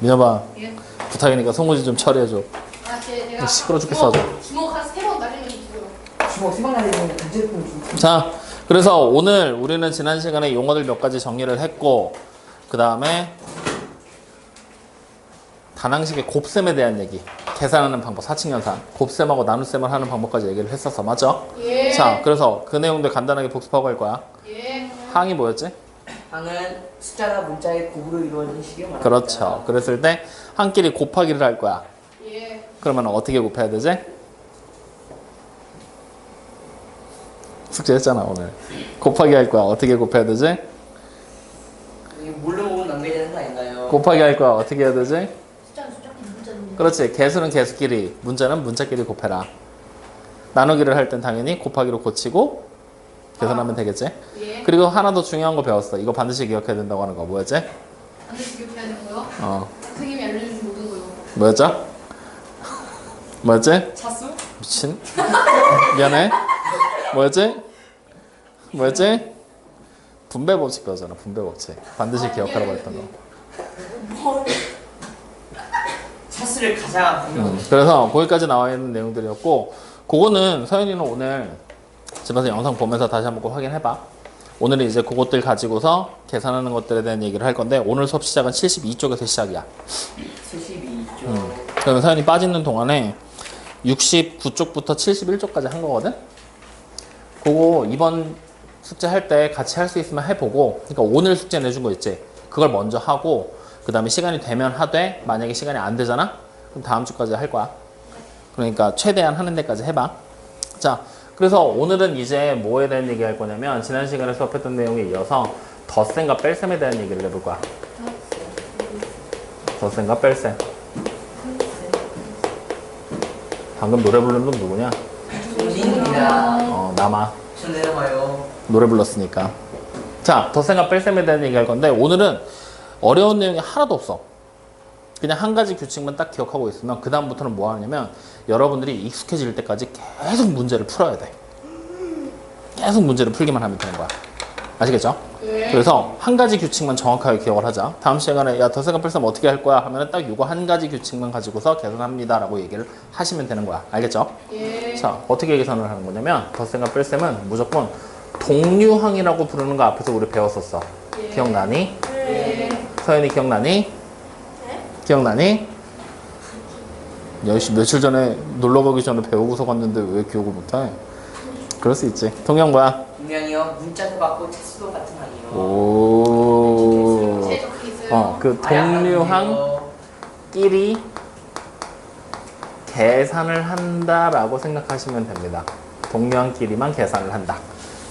민혁아 예. 부탁이니까 송구지 좀 처리해줘 아, 제, 제가 시끄러워 죽겠어, 주먹, 주먹 한세번 날리면 죽어요. 주먹 세방 날리면 단체품 좀. 자 그래서 오늘 우리는 지난 시간에 용어들 몇 가지 정리를 했고 그 다음에 단항식의 곱셈에 대한 얘기 계산하는 방법 사칙연산 곱셈하고 나눗셈을 하는 방법까지 얘기를 했었어 맞죠? 예. 자 그래서 그 내용들 간단하게 복습하고 갈 거야 예. 항이 뭐였지? 항은 숫자나 문자의 곱으로 이루어진 식을 말합니다. 그렇죠 그랬을 때 항끼리 곱하기를 할 거야 예. 그러면 어떻게 곱해야 되지? 숙제했잖아 오늘 곱하기 할 거야 어떻게 곱해야 되지? 뭘로 보면 남겨야 되는 거 아닌가요? 곱하기 할 거야 어떻게 해야 되지? 숫자, 그렇지 개수는 개수끼리 문자는 문자끼리 곱해라 나누기를 할 땐 당연히 곱하기로 고치고 계산하면 되겠지 예. 그리고 하나 더 중요한 거 배웠어 이거 반드시 기억해야 된다고 하는 거 뭐였지? 반드시 기억해야 되고요. 어 선생님이 알려주신 모든 거요. 뭐였죠? 뭐였지? 자수? 미친 미안해 뭐였지? 뭐였지? 분배 법칙 배웠잖아 분배 법칙 반드시 아, 기억하라고 예. 했던 거 차수를 가장 음, 그래서 거기까지 나와 있는 내용들이었고 그거는 서현이는 오늘 집에서 영상 보면서 다시 한번 꼭 확인해봐. 오늘은 이제 그것들 가지고서 계산하는 것들에 대한 얘기를 할 건데 오늘 수업 시작은 72쪽에서 시작이야. 72쪽. 음. 그러면 서현이 빠지는 동안에 69쪽부터 71쪽까지 한 거거든? 그거 이번 숙제 할 때 같이 할 수 있으면 해보고 그러니까 오늘 숙제 내준 거 있지? 그걸 먼저 하고 그 다음에 시간이 되면 하되 만약에 시간이 안 되잖아? 그럼 다음 주까지 할 거야. 그러니까 최대한 하는 데까지 해봐. 자 그래서 오늘은 이제 뭐에 대한 얘기 할 거냐면 지난 시간에 수업했던 내용에 이어서 덧셈과 뺄셈에 대한 얘기를 해볼 거야 덧셈과 뺄셈 방금 노래 부르는 분 누구냐? 손입니다. 어 남아 내려가요. 노래 불렀으니까. 자, 덧셈과 뺄셈에 대한 얘기 할 건데, 오늘은 어려운 내용이 하나도 없어. 그냥 한 가지 규칙만 딱 기억하고 있으면, 그 다음부터는 뭐 하냐면, 여러분들이 익숙해질 때까지 계속 문제를 풀어야 돼. 계속 문제를 풀기만 하면 되는 거야. 아시겠죠? 예. 그래서 한 가지 규칙만 정확하게 기억을 하자. 다음 시간에 야 덧셈과 뺄셈 어떻게 할 거야 하면은 딱 이거 한 가지 규칙만 가지고서 계산합니다라고 얘기를 하시면 되는 거야. 알겠죠? 예. 자, 어떻게 계산을 하는 거냐면 덧셈과 뺄셈은 무조건 동류항이라고 부르는 거 앞에서 우리 배웠었어. 예. 기억나니? 예. 서연이 기억나니? 기억나니? 열시 며칠 전에 놀러 가기 전에 배우고서 갔는데 왜 기억을 못해? 그럴 수 있지. 동영 뭐야? 분명히요. 문자도 같고 차수도 같은 항이요. 오. 어, 그 동류항끼리 계산을 한다라고 생각하시면 됩니다. 동류항끼리만 계산을 한다.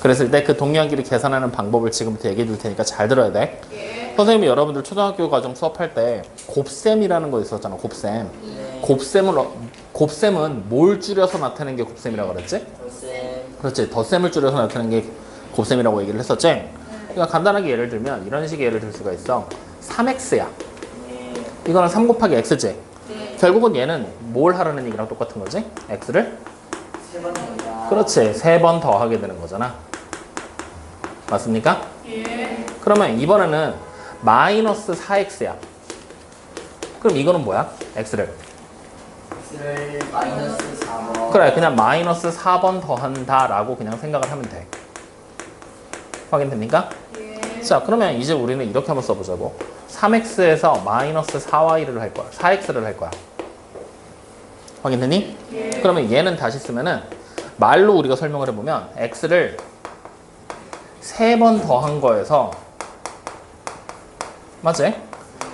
그랬을 때 그 동류항끼리 계산하는 방법을 지금부터 얘기해 줄 테니까 잘 들어야 돼. 예. 선생님이 여러분들 초등학교 과정 수업할 때 곱셈이라는 거 있었잖아. 곱셈. 네. 곱셈을 어- 곱셈은 뭘 줄여서 나타내는 게 곱셈이라고 그랬지? 쌤. 그렇지. 덧셈을 줄여서 나타내는 게 곱셈이라고 얘기를 했었지. 그러니까 간단하게 예를 들면 이런 식의 예를 들 수가 있어. 3x야. 네. 이거는 3 곱하기 x지. 네. 결국은 얘는 뭘 하라는 얘기랑 똑같은 거지? x를. 그렇지. 세 번 더 하게 되는 거잖아. 맞습니까? 예. 그러면 이번에는 마이너스 4x야. 그럼 이거는 뭐야? x를. x를 마이너스 4번. 그래, 그냥 마이너스 4번 더한다라고 그냥 생각을 하면 돼. 확인됩니까? 예. 자, 그러면 이제 우리는 이렇게 한번 써보자고. 3x에서 마이너스 4y를 할 거야. 4x를 할 거야. 확인되니? 예. 그러면 얘는 다시 쓰면은 말로 우리가 설명을 해보면 x를 세번 더한 거에서 맞지?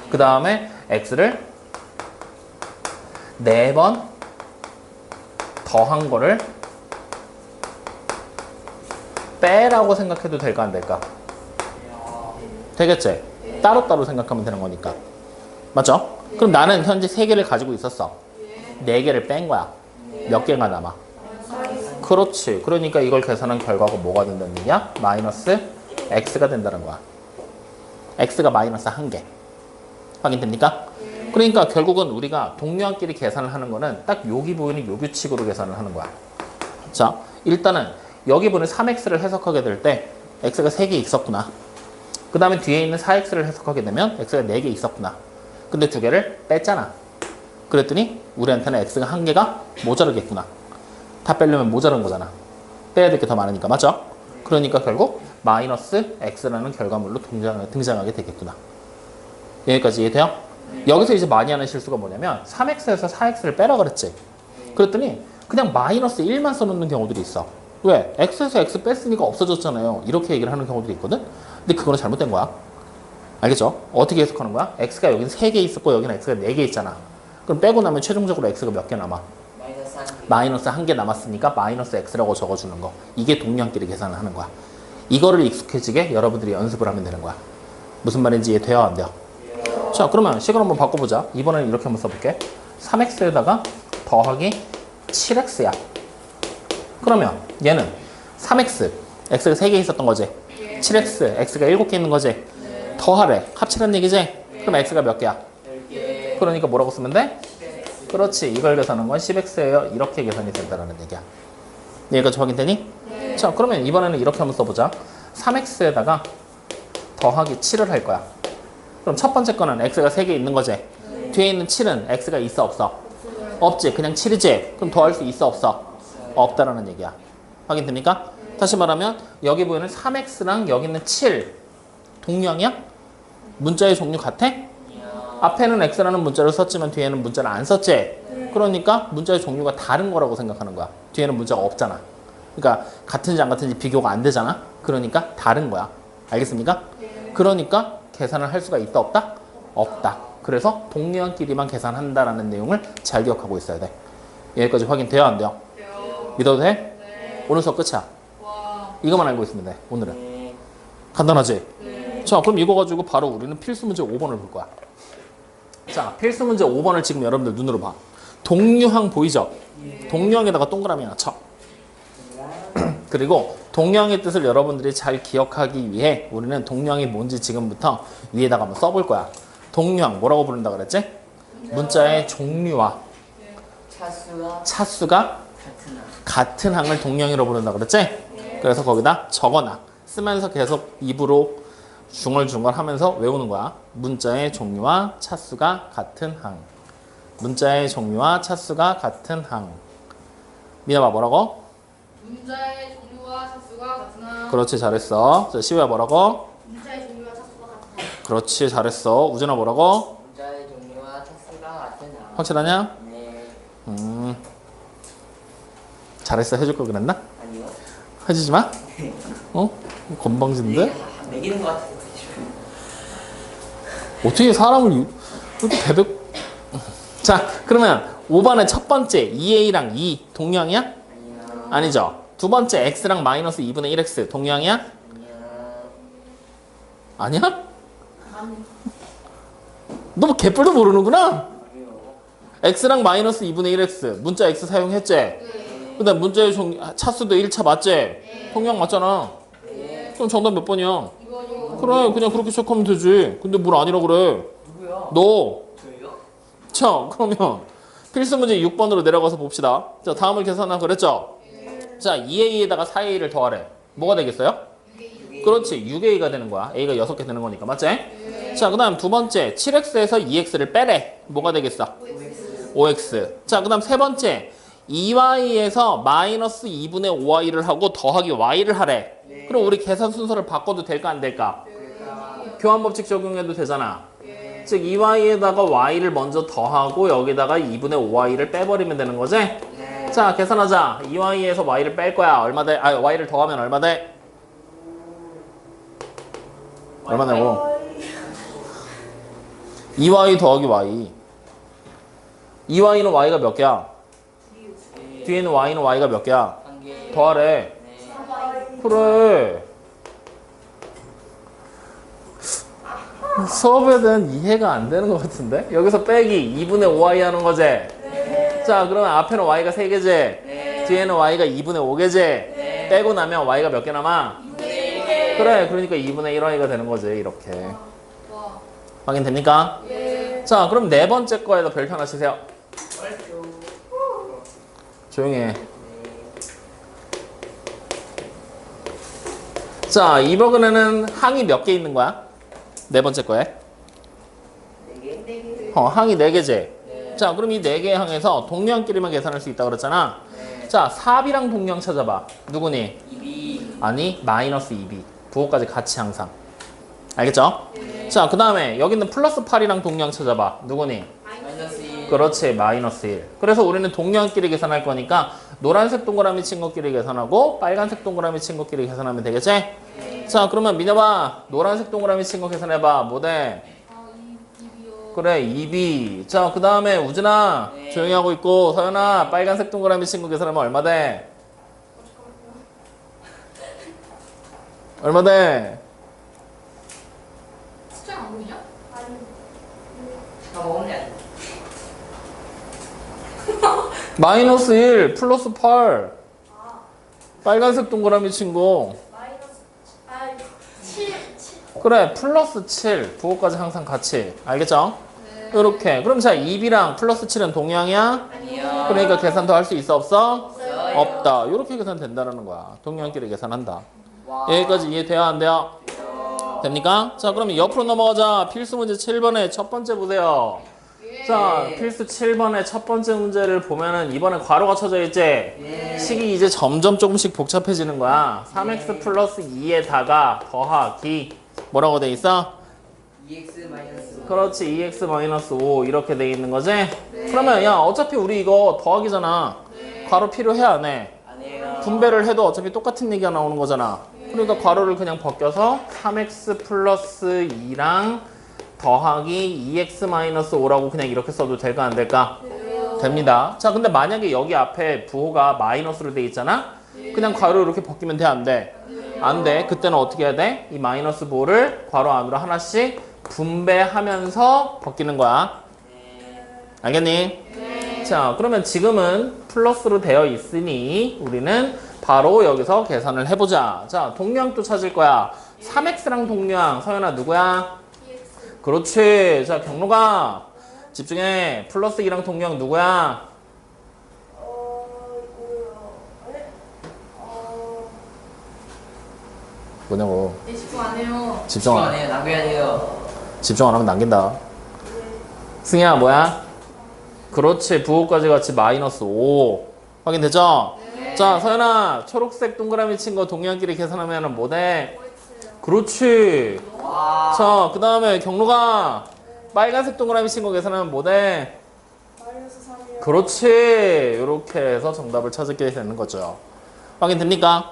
그 다음에 x를 네 번 더한 거를 빼라고 생각해도 될까 안 될까? 되겠지? 따로따로 생각하면 되는 거니까 맞죠? 그럼 나는 현재 세 개를 가지고 있었어 네 개를 뺀 거야 몇 개가 남아? 그렇지. 그러니까 이걸 계산한 결과가 뭐가 된다는 얘기야? 마이너스 x가 된다는 거야. X가 마이너스 한 개. 확인됩니까? 그러니까 결국은 우리가 동료한끼리 계산을 하는 거는 딱 여기 보이는 요 규칙으로 계산을 하는 거야. 자, 일단은 여기 보는 3x를 해석하게 될 때 x가 3개 있었구나. 그 다음에 뒤에 있는 4x를 해석하게 되면 x가 4개 있었구나. 근데 두 개를 뺐잖아. 그랬더니 우리한테는 x가 한 개가 모자르겠구나. 다 빼려면 모자란 거잖아. 빼야 될 게 더 많으니까 맞죠? 그러니까 결국 마이너스 x라는 결과물로 등장, 등장 하게 되겠구나. 여기까지 이해돼요? 여기서 이제 많이 하는 실수가 뭐냐면 3x에서 4x를 빼라 그랬지. 그랬더니 그냥 마이너스 1만 써놓는 경우들이 있어. 왜? x에서 x 뺐으니까 없어졌잖아요. 이렇게 얘기를 하는 경우들이 있거든. 근데 그거는 잘못된 거야. 알겠죠? 어떻게 해석하는 거야? x가 여기는 3개 있었고 여기는 x가 4개 있잖아. 그럼 빼고 나면 최종적으로 x가 몇 개 남아? 마이너스 한 개. 마이너스 한개 남았으니까 마이너스 x라고 적어주는 거. 이게 동량끼리 계산을 하는 거야. 이거를 익숙해지게 여러분들이 연습을 하면 되는 거야. 무슨 말인지 이해 돼요? 안 돼요? 자, 그러면 식을 한번 바꿔보자. 이번에는 이렇게 한번 써볼게. 3x에다가 더하기 7x야. 그러면 얘는 3x, x가 3개 있었던 거지. 7x, x가 7개 있는 거지. 더하래. 합치는 얘기지? 그럼 x가 몇 개야? 10개. 그러니까 뭐라고 쓰면 돼? 그렇지. 이걸 계산한 건 10x예요. 이렇게 계산이 된다는 얘기야. 여기까지 확인되니? 자, 그러면 이번에는 이렇게 한번 써보자. 3x에다가 더하기 7을 할 거야. 그럼 첫 번째 거는 x가 3개 있는 거지. 뒤에 있는 7은 x가 있어 없어? 없지. 그냥 7이지. 그럼 더할 수 있어 없어? 없다라는 얘기야. 확인됩니까? 다시 말하면 여기 보이는 3x랑 여기 있는 7 동량이야? 문자의 종류 같아? 앞에는 x라는 문자를 썼지만 뒤에는 문자를 안 썼지. 그러니까 문자의 종류가 다른 거라고 생각하는 거야. 뒤에는 문자가 없잖아. 그러니까 같은지 안 같은지 비교가 안 되잖아. 그러니까 다른 거야. 알겠습니까? 그러니까 계산을 할 수가 있다 없다? 없다. 그래서 동량끼리만 계산한다라는 내용을 잘 기억하고 있어야 돼. 여기까지 확인돼요 안 돼요? 믿어도 돼? 오늘 수업 끝이야. 이거만 알고 있으면 돼. 오늘은. 네. 간단하지? 자, 그럼 이거 가지고 바로 우리는 필수 문제 5번을 볼 거야. 자, 필수 문제 5번을 지금 여러분들 눈으로 봐. 동류항 보이죠? 동류항에다가 동그라미 하나 쳐. 그리고 동류항의 뜻을 여러분들이 잘 기억하기 위해 우리는 동류항이 뭔지 지금부터 위에다가 한번 써볼 거야. 동류항 뭐라고 부른다 그랬지? 문자의 종류와 차수가 같은 항을 동량이라고 부른다 그랬지? 그래서 거기다 적어놔. 쓰면서 계속 입으로 중얼중얼 하면서 외우는 거야. 문자의 종류와 차수가 같은 항. 문자의 종류와 차수가 같은 항. 미나봐 뭐라고? 문자의 종류와 차수가 한 그렇지 잘했어. 자, 시우야 뭐라고? 문자의 종류와 차수가 한 그렇지 잘했어. 우진아 뭐라고? 문자의 종류와 차수가 한. 확실하냐? 네. 음. 잘했어. 해줄 걸 그랬나? 아니요. 해주지 마. 어? 건방진데? 이게 매기는 것 같아요. 어떻게 사람을 이렇게 배백 자 그러면 5번의 첫 번째 2a랑 2 동량이야? 아니요. 아니죠 두 번째 x랑 마이너스 2분의 1x 동량이야? 아니요. 아니야? 너 뭐 개뿔도 모르는구나 x랑 마이너스 2분의 1x 문자 x 사용했지? 그 다음 문자의 종 차수도 1차 맞지? 동량 맞잖아 그럼 정답 몇 번이야? 그래 그냥 그렇게 시작하면 되지 근데 뭘 아니라 그래? 너 저요? 자, 그러면 필수 문제 6번으로 내려가서 봅시다. 자, 다음을 계산하라 그랬죠? 자, 2a에다가 4a를 더하래. 뭐가 되겠어요? 그렇지, 6a가 되는 거야. a가 6개 되는 거니까, 맞지? 자, 그 다음 두 번째, 7x에서 2x를 빼래. 뭐가 되겠어? 5x. 자, 그 다음 세 번째, 2y에서 마이너스 2분의 5y를 하고 더하기 y를 하래. 그럼 우리 계산 순서를 바꿔도 될까, 안 될까? 교환 법칙 적용해도 되잖아. 즉 2y에다가 y를 먼저 더하고 여기다가 2분의 5y를 빼버리면 되는 거지? 자 계산하자 2y에서 y를 뺄 거야 얼마 돼? 아 y를 더하면 얼마 돼? 얼마 되고? 2y 더하기 y 2y는 y가 몇 개야? 뒤에 있는 y는 y가 몇 개야? 더하래 네. 그래. 수업에 대한 이해가 안 되는 것 같은데? 여기서 빼기 2분의 5y 하는 거지? 자, 그러면 앞에는 y가 3개지? 뒤에는 y가 2분의 5개지? 빼고 나면 y가 몇 개 남아? 그래, 그러니까 2분의 1y가 되는 거지, 이렇게. 와 확인됩니까? 자, 그럼 네 번째 거에다 별표 하나 치세요. 조용히 해. 자, 이 버그네는 항이 몇 개 있는 거야? 네 번째 거에? 네 개. 어, 항이 4개지. 자, 그럼 이 4개의 항에서 동량끼리만 계산할 수 있다 그랬잖아. 네. 자, 4B랑 동량 찾아봐. 누구니? 입이 아니, 마이너스 2B. 부호까지 같이 항상. 알겠죠? 자, 그 다음에 여기 있는 플러스 8이랑 동량 찾아봐. 누구니? 마이너스 1. 그렇지, 마이너스 1. 그래서 우리는 동량끼리 계산할 거니까 노란색 동그라미 친 것끼리 계산하고 빨간색 동그라미 친 것끼리 계산하면 되겠지? 자, 그러면 민혁아, 노란색 동그라미 친 거 계산해봐. 뭐 돼? 그래 2B 자 그 다음에 우진아 네. 조용히 하고 있고 서연아 빨간색 동그라미 친구 계산하면 얼마 돼? 얼마 돼? 숫자 안 보이냐? 다 먹으면 안 돼. 마이너스 1 플러스 8 빨간색 동그라미 친구 마이너스, 아, 7, 7. 그래 플러스 7 부호까지 항상 같이 알겠죠? 네. 이렇게 그럼 자 2B랑 플러스 7은 동량이야? 아니요. 그러니까 계산 더 할 수 있어 없어? 없어요. 없다 이렇게 계산 된다는 거야 동량끼리 계산한다 와. 여기까지 이해돼야 안 돼요? 됩니까? 자, 그러면 옆으로 넘어가자. 필수 문제 7번의 첫 번째 보세요. 예. 자, 필수 7번의 첫 번째 문제를 보면은 이번에 괄호가 쳐져 있지? 네. 식이 이제 점점 조금씩 복잡해지는 거야. 3x 플러스 2에다가 더하기 뭐라고 돼 있어? 그렇지, 2x 마이너스 5 이렇게 돼 있는 거지? 그러면 야, 어차피 우리 이거 더하기잖아. 괄호 필요해 안 해? 분배를 해도 어차피 똑같은 얘기가 나오는 거잖아. 그러니까 괄호를 그냥 벗겨서 3x 플러스 2랑 더하기 2x 마이너스 5라고 그냥 이렇게 써도 될까 안 될까? 됩니다. 자, 근데 만약에 여기 앞에 부호가 마이너스로 돼 있잖아? 그냥 괄호 이렇게 벗기면 돼, 안 돼? 안 돼. 그때는 어떻게 해야 돼? 이 마이너스 부호를 괄호 안으로 하나씩 분배하면서 벗기는 거야. 알겠니? 자, 그러면 지금은 플러스로 되어 있으니 우리는 바로 여기서 계산을 해보자. 자, 동량도 찾을 거야. 3x랑 동량. 서연아, 누구야? 그렇지. 자, 경로가 집중해. 플러스 2랑 동량 누구야? 어, 이거요. 네? 어, 뭐냐고. 네, 집중 안 해요. 집중 안 안, 해요. 남겨야 돼요. 집중 안 하면 남긴다. 승희야, 뭐야? 그렇지. 부호까지 같이 마이너스 5. 확인되죠? 자, 서연아, 초록색 동그라미 친 거 동량끼리 계산하면 뭐 돼? 그렇지. 와. 자, 그 다음에 경로가 빨간색 동그라미 친 거 계산하면 뭐 돼? 마이너스 3이요. 그렇지. 이렇게 해서 정답을 찾게 되는 거죠. 확인됩니까?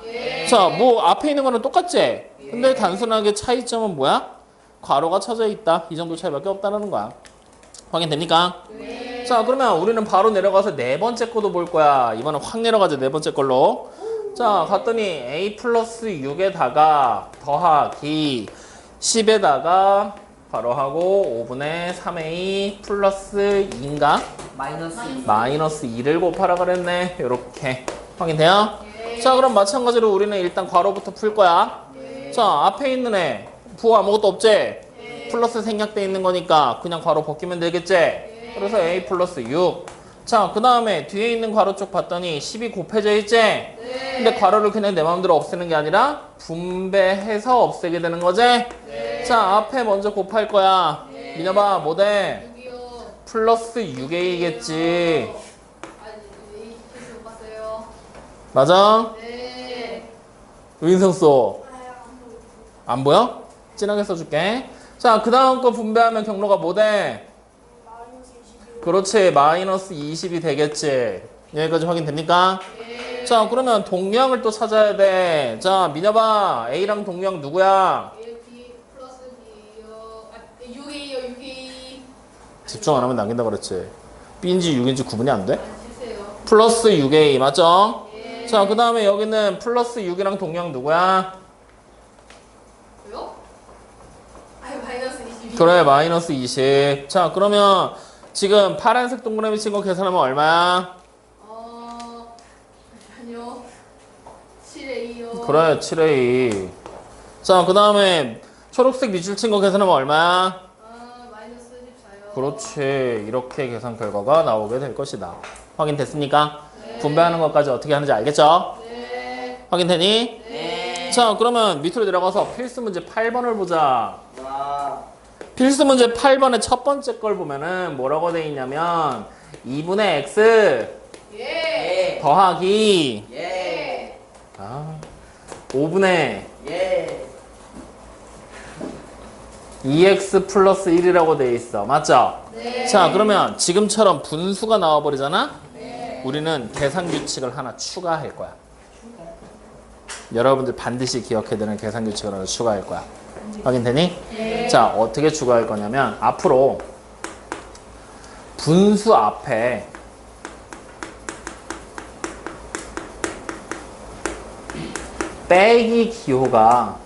자, 뭐 앞에 있는 거는 똑같지? 근데 단순하게 차이점은 뭐야? 괄호가 쳐져 있다. 이 정도 차이밖에 없다는 거야. 확인됩니까? 자, 그러면 우리는 바로 내려가서 네 번째 거도 볼 거야. 이번엔 확 내려가자, 네 번째 걸로. 자, 갔더니 a 플러스 6에다가 더하기 10에다가 바로 하고 5분의 3a 플러스 2인가? 마이너스 2. 마이너스 2를 곱하라 그랬네. 이렇게 확인돼요? 자, 그럼 마찬가지로 우리는 일단 괄호부터 풀 거야. 자, 앞에 있는 애 부호 아무것도 없지? 플러스 생략돼 있는 거니까 그냥 괄호 벗기면 되겠지? 그래서 a 플러스 6. 자, 그 다음에 뒤에 있는 괄호 쪽 봤더니 10이 곱해져 있지? 근데 괄호를 그냥 내 마음대로 없애는 게 아니라 분배해서 없애게 되는 거지? 자, 앞에 먼저 곱할 거야. 민혁아, 뭐 돼? 6이요. 플러스 6a겠지. 아, 네, 계속 못 봤어요. 맞아? 네. 의인성 써. 안 보여? 진하게 써줄게. 자, 그 다음 거 분배하면 경로가 뭐 돼? 그렇지. 마이너스 20이 되겠지. 여기까지 확인됩니까? 자, 그러면 동량을 또 찾아야 돼. 자, 미녀봐. A랑 동량 누구야? A, B 플러스 B요. 아, 6이요, 6이. 집중 안 하면 남긴다 그랬지. B인지 6인지 구분이 안 돼? 아. 플러스 6A, 맞죠? 자, 그 다음에 여기는 플러스 6이랑 동량 누구야? 왜요? 아, 마이너스 22. 그래 마이너스 20. 자 그러면 지금 파란색 동그라미 친 거 계산하면 얼마야? 어, 잠시만요. 7A요. 그래 7A. 자 그 다음에 초록색 밑줄 친 거 계산하면 얼마야? 아, 마이너스 14요. 그렇지 이렇게 계산 결과가 나오게 될 것이다. 확인됐습니까? 분배하는 것까지 어떻게 하는지 알겠죠? 네. 확인되니? 네. 자 그러면 밑으로 내려가서 필수 문제 8번을 보자. 와. 필수 문제 8번의 첫 번째 걸 보면은 뭐라고 돼 있냐면 2분의 x 예. 예. 더하기 예. 아, 5분의 예. 2x 플러스 1이라고 돼 있어. 맞죠? 네. 자, 그러면 지금처럼 분수가 나와버리잖아? 우리는 계산 규칙을 하나 추가할 거야. 여러분들 반드시 기억해야 되는 계산 규칙을 하나 추가할 거야. 확인되니? 자, 어떻게 추가할 거냐면 앞으로 분수 앞에 빼기 기호가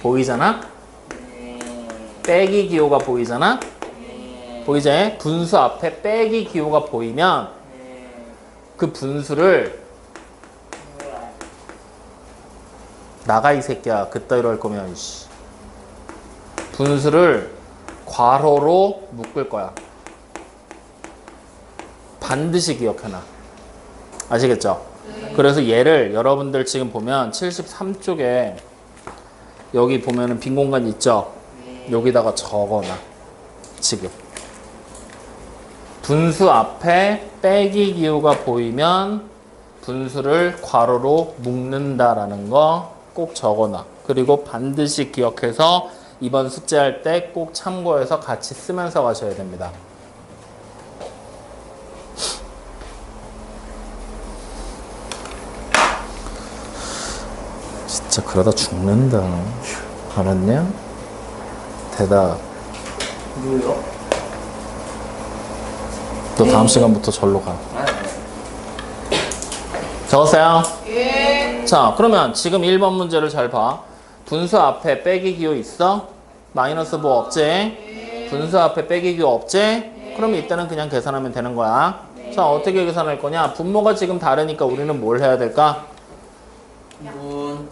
보이잖아? 빼기 기호가 보이잖아? 보이지? 분수 앞에 빼기 기호가 보이면 그 분수를 나가 이 새끼야 그따위로 할 거면 씨. 분수를 괄호로 묶을 거야 반드시 기억해놔 아시겠죠? 그래서 얘를 여러분들 지금 보면 73쪽에 여기 보면은 빈 공간 있죠? 여기다가 적어놔 지금 분수 앞에 빼기 기호가 보이면 분수를 괄호로 묶는다라는 거 꼭 적어놔. 그리고 반드시 기억해서 이번 숙제할 때 꼭 참고해서 같이 쓰면서 가셔야 됩니다. 진짜 그러다 죽는다. 알았냐? 대답. 뭐요? 너 다음 시간부터 절로 가. 아, 적었어요? 예. 자, 그러면 지금 1번 문제를 잘 봐. 분수 앞에 빼기 기호 있어? 마이너스 뭐 없지? 분수 앞에 빼기 기호 없지? 그럼 이때는 그냥 계산하면 되는 거야. 자, 어떻게 계산할 거냐? 분모가 지금 다르니까 우리는 뭘 해야 될까? 분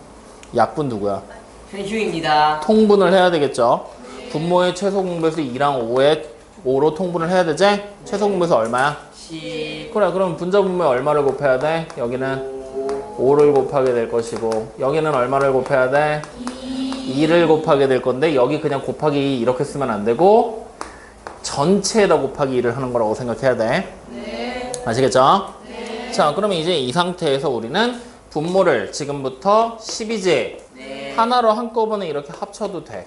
약분 누구야? 현슈입니다. 통분을 해야 되겠죠? 분모의 최소 공배수 2랑 5에 5로 통분을 해야 되지? 최소 공배수 얼마야? 10 그래, 그럼 분자 분모에 얼마를 곱해야 돼? 여기는 5 를 곱하게 될 것이고 여기는 얼마를 곱해야 돼? 2 를 곱하게 될 건데 여기 그냥 곱하기 2 이렇게 쓰면 안 되고 전체에다 곱하기 2를 하는 거라고 생각해야 돼. 아시겠죠? 자, 그러면 이제 이 상태에서 우리는 분모를 지금부터 10이지 네. 하나로 한꺼번에 이렇게 합쳐도 돼.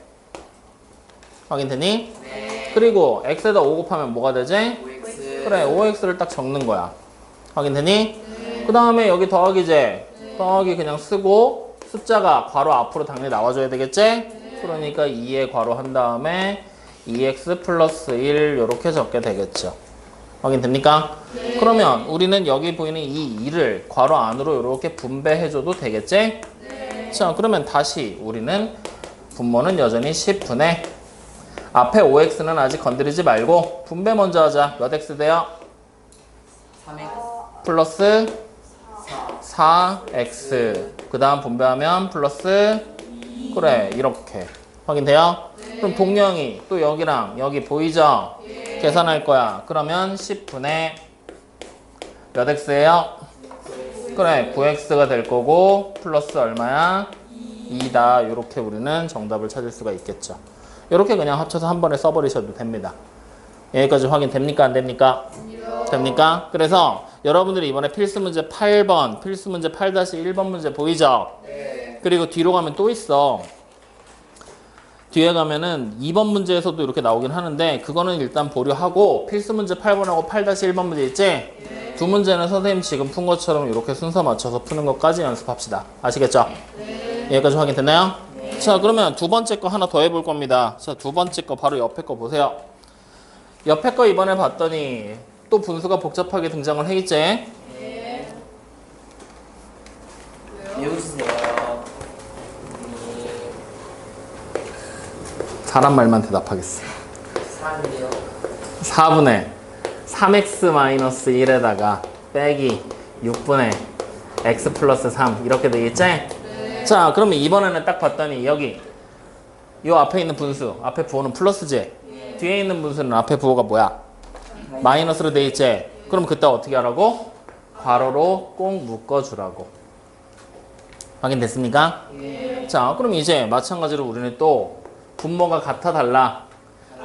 확인되니? 그리고 x에다 5 곱하면 뭐가 되지? OX 그래 5x를 딱 적는 거야 확인되니? 그 다음에 여기 더하기제 더하기 그냥 쓰고 숫자가 괄호 앞으로 당연히 나와줘야 되겠지? 그러니까 2에 괄호 한 다음에 2x 플러스 1 이렇게 적게 되겠죠 확인됩니까? 그러면 우리는 여기 보이는 이 2를 괄호 안으로 이렇게 분배해줘도 되겠지? 자 그러면 다시 우리는 분모는 여전히 10분의 앞에 5x는 아직 건드리지 말고 분배 먼저 하자 몇 x 돼요? 3X 플러스 4 4x 그 다음 분배하면 플러스 그래 이렇게 확인돼요? 그럼 동량이 또 여기랑 여기 보이죠? 계산할 거야 그러면 10분의 몇 x예요? 그래 9x가 될 거고 플러스 얼마야? 2다 이렇게 우리는 정답을 찾을 수가 있겠죠 이렇게 그냥 합쳐서 한 번에 써버리셔도 됩니다 여기까지 확인됩니까 안 됩니까? 됩니까? 그래서 여러분들이 이번에 필수 문제 8번, 필수 문제 8-1번 문제 보이죠? 그리고 뒤로 가면 또 있어. 뒤에 가면은 2번 문제에서도 이렇게 나오긴 하는데 그거는 일단 보류하고 필수 문제 8번하고 8-1번 문제 있지? 두 문제는 선생님 지금 푼 것처럼 이렇게 순서 맞춰서 푸는 것까지 연습합시다. 아시겠죠? 여기까지 확인됐나요? 자, 그러면 두 번째 거 하나 더 해볼 겁니다. 자, 두 번째 거 바로 옆에 거 보세요. 옆에 거 이번에 봤더니 또 분수가 복잡하게 등장을 해 있지? 외우세요. 사람 말만 대답하겠어. 4인데요. 4분의 3x-1에다가 빼기 6분의 x 플러스 3 이렇게 되겠지? 자 그러면 이번에는 딱 봤더니 여기 요 앞에 있는 분수 앞에 부호는 플러스지 뒤에 있는 분수는 앞에 부호가 뭐야? 마이너스로 돼 있지? 그럼 그때 어떻게 하라고? 괄호로 꼭 묶어주라고 확인됐습니까? 자 그럼 이제 마찬가지로 우리는 또 분모가 같아 달라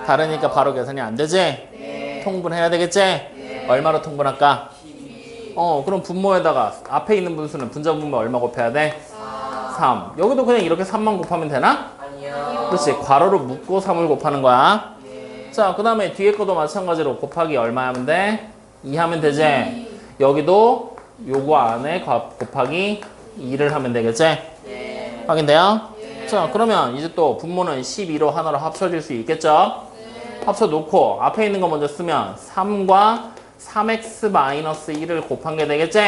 다르니까 바로 계산이 안 되지? 통분해야 되겠지? 얼마로 통분할까? 어, 그럼 분모에다가 앞에 있는 분수는 분자 분모 얼마 곱해야 돼? 3. 여기도 그냥 이렇게 3만 곱하면 되나? 아니요. 그렇지. 괄호로 묶고 3을 곱하는 거야. 자, 그 다음에 뒤에 것도 마찬가지로 곱하기 얼마 하면 돼? 2 하면 되지? 여기도 요거 안에 곱- 곱하기 2를 하면 되겠지? 네. 확인돼요? 자, 그러면 이제 또 분모는 12로 하나로 합쳐질 수 있겠죠? 합쳐 놓고 앞에 있는 거 먼저 쓰면 3과 3x-1을 곱한 게 되겠지?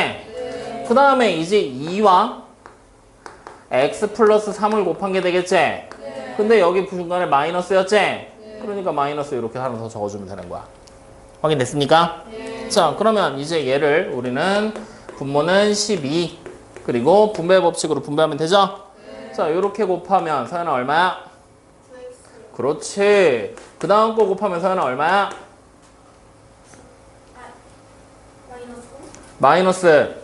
그 다음에 이제 2와 x 플러스 3을 곱한 게 되겠지? 근데 여기 중간에 마이너스였지? 그러니까 마이너스 이렇게 하나 더 적어주면 되는 거야. 확인됐습니까? 자, 그러면 이제 얘를 우리는 분모는 12 그리고 분배 법칙으로 분배하면 되죠? 자, 이렇게 곱하면 서연아 얼마야? 그렇지. 그 다음 거 곱하면 서연아 얼마야? 마이너스.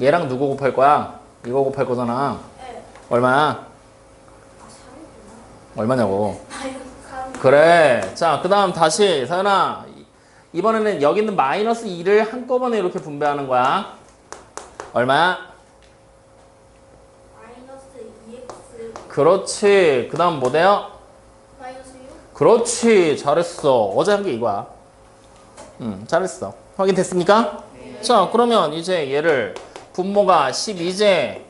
얘랑 누구 곱할 거야? 이거 곱할 거잖아. 얼마야? 얼마냐고. 그래. 자, 그 다음 다시 서연아. 이- 이번에는 여기 있는 마이너스 2를 한꺼번에 이렇게 분배하는 거야. 얼마야? 마이너스 2x 그렇지. 그 다음 뭐 돼요? 마이너스 6 그렇지. 잘했어. 어제 한 게 이거야. 음, 잘했어. 확인됐습니까? 자, 그러면 이제 얘를 분모가 12제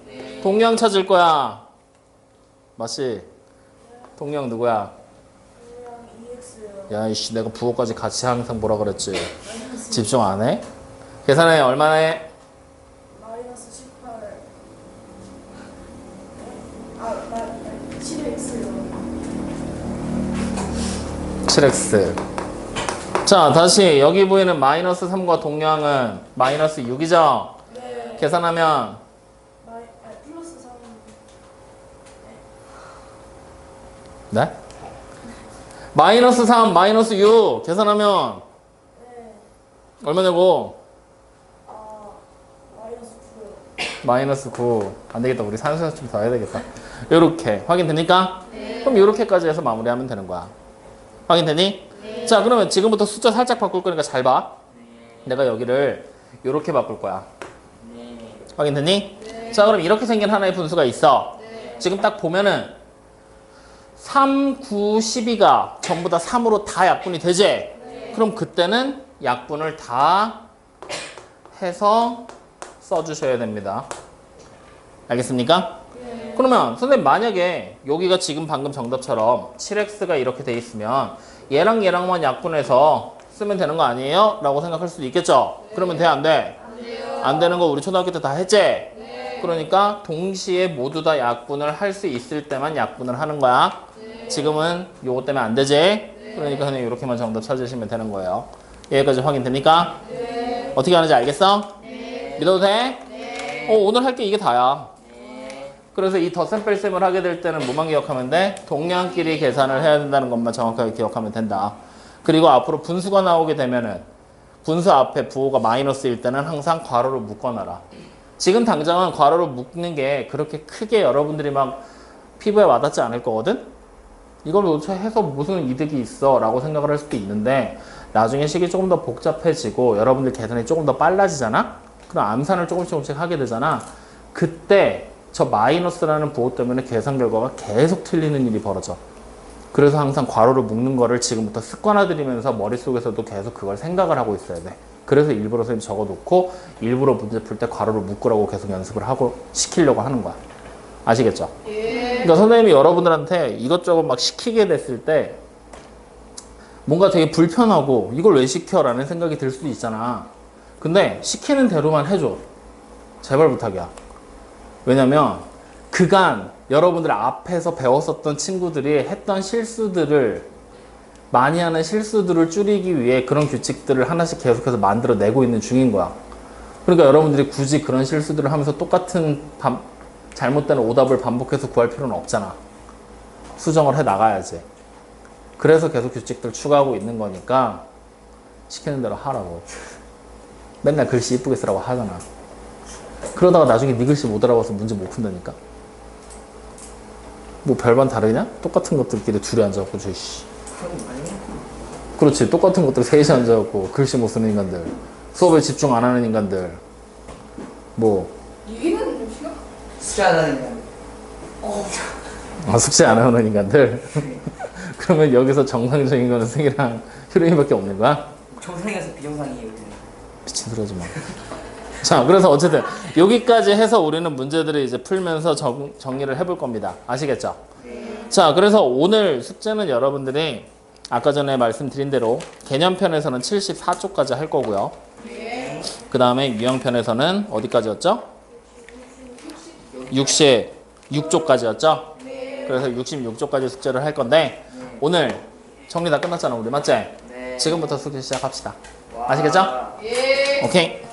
동량 찾을 거야. 맞지? 동량 누구야? 야, 이씨, 내가 부호까지 같이 항상 뭐라 그랬지? 집중 안 해? 계산해, 얼마나 해? 마이너스 18. 아, 나 7x요. 7x. 자, 다시 여기 보이는 마이너스 3과 동량은 마이너스 6이죠? 네. 계산하면 마이, 아, 플러스 3. 네? 마이너스 3, 마이너스 6 계산하면 네. 얼마냐고? 아, 마이너스 9요. 마이너스 9. 안 되겠다. 우리 산수 좀더 해야 되겠다. 요렇게. 확인되니까? 그럼 요렇게까지 해서 마무리하면 되는 거야. 확인되니? 자, 그러면 지금부터 숫자 살짝 바꿀 거니까 잘 봐. 내가 여기를 요렇게 바꿀 거야. 네. 확인되니? 자, 그럼 이렇게 생긴 하나의 분수가 있어. 지금 딱 보면은 3, 9, 12가 전부 다 3으로 다 약분이 되지? 그럼 그때는 약분을 다 해서 써주셔야 됩니다. 알겠습니까? 그러면 선생님 만약에 여기가 지금 방금 정답처럼 7x가 이렇게 돼 있으면 얘랑 얘랑만 약분해서 쓰면 되는 거 아니에요? 라고 생각할 수도 있겠죠? 그러면 돼, 안 돼? 안 되는 거 우리 초등학교 때 다 했지? 그러니까 동시에 모두 다 약분을 할 수 있을 때만 약분을 하는 거야. 지금은 요거 때문에 안 되지? 그러니까 그냥 이렇게만 정답 찾으시면 되는 거예요. 여기까지 확인됩니까? 어떻게 하는지 알겠어? 믿어도 돼? 어, 오늘 할 게 이게 다야. 그래서 이 덧셈 뺄셈을 하게 될 때는 뭐만 기억하면 돼? 동량끼리 계산을 해야 된다는 것만 정확하게 기억하면 된다. 그리고 앞으로 분수가 나오게 되면은 분수 앞에 부호가 마이너스일 때는 항상 괄호로 묶어놔라. 지금 당장은 괄호로 묶는 게 그렇게 크게 여러분들이 막 피부에 와닿지 않을 거거든? 이걸 해서 무슨 이득이 있어? 라고 생각을 할 수도 있는데 나중에 식이 조금 더 복잡해지고 여러분들 계산이 조금 더 빨라지잖아? 그럼 암산을 조금씩 조금씩 하게 되잖아? 그때 저 마이너스라는 부호 때문에 계산 결과가 계속 틀리는 일이 벌어져. 그래서 항상 괄호를 묶는 거를 지금부터 습관화들이면서 머릿속에서도 계속 그걸 생각을 하고 있어야 돼. 그래서 일부러 선생님 적어놓고 일부러 문제 풀 때 괄호를 묶으라고 계속 연습을 하고 시키려고 하는 거야. 아시겠죠? 그러니까 선생님이 여러분들한테 이것저것 막 시키게 됐을 때 뭔가 되게 불편하고 이걸 왜 시켜 라는 생각이 들 수도 있잖아. 근데 시키는 대로만 해줘. 제발 부탁이야. 왜냐면 그간 여러분들 앞에서 배웠었던 친구들이 했던 실수들을 많이 하는 실수들을 줄이기 위해 그런 규칙들을 하나씩 계속해서 만들어내고 있는 중인 거야. 그러니까 여러분들이 굳이 그런 실수들을 하면서 똑같은 반- 잘못된 오답을 반복해서 구할 필요는 없잖아. 수정을 해 나가야지. 그래서 계속 규칙들 추가하고 있는 거니까 시키는 대로 하라고. 맨날 글씨 이쁘게 쓰라고 하잖아. 그러다가 나중에 네 글씨 못 알아봐서 문제 못 푼다니까. 뭐 별반 다르냐? 똑같은 것들끼리 둘이 앉아갖고 저 씨. 그렇지 똑같은 것들 셋이 앉아갖고 글씨 못 쓰는 인간들 수업에 집중 안 하는 인간들 뭐 얘기는 좀 싫어? 숫자는 아, 숙제 안 하는 인간들 그러면 여기서 정상적인 거는 승이랑 효림이밖에 없는 거야? 정상이어서 비정상이에요. 미친 소리 하지 마. 자, 그래서 어쨌든 여기까지 해서 우리는 문제들을 이제 풀면서 정, 정리를 해볼 겁니다. 아시겠죠? 자, 그래서 오늘 숙제는 여러분들이 아까 전에 말씀드린 대로 개념편에서는 74쪽까지 할 거고요. 그 다음에 유형편에서는 어디까지였죠? 66쪽까지였죠? 그래서 66쪽까지 숙제를 할 건데 오늘 정리 다 끝났잖아, 우리 맞지? 네. 지금부터 숙제 시작합시다. 아시겠죠? 예. 오케이.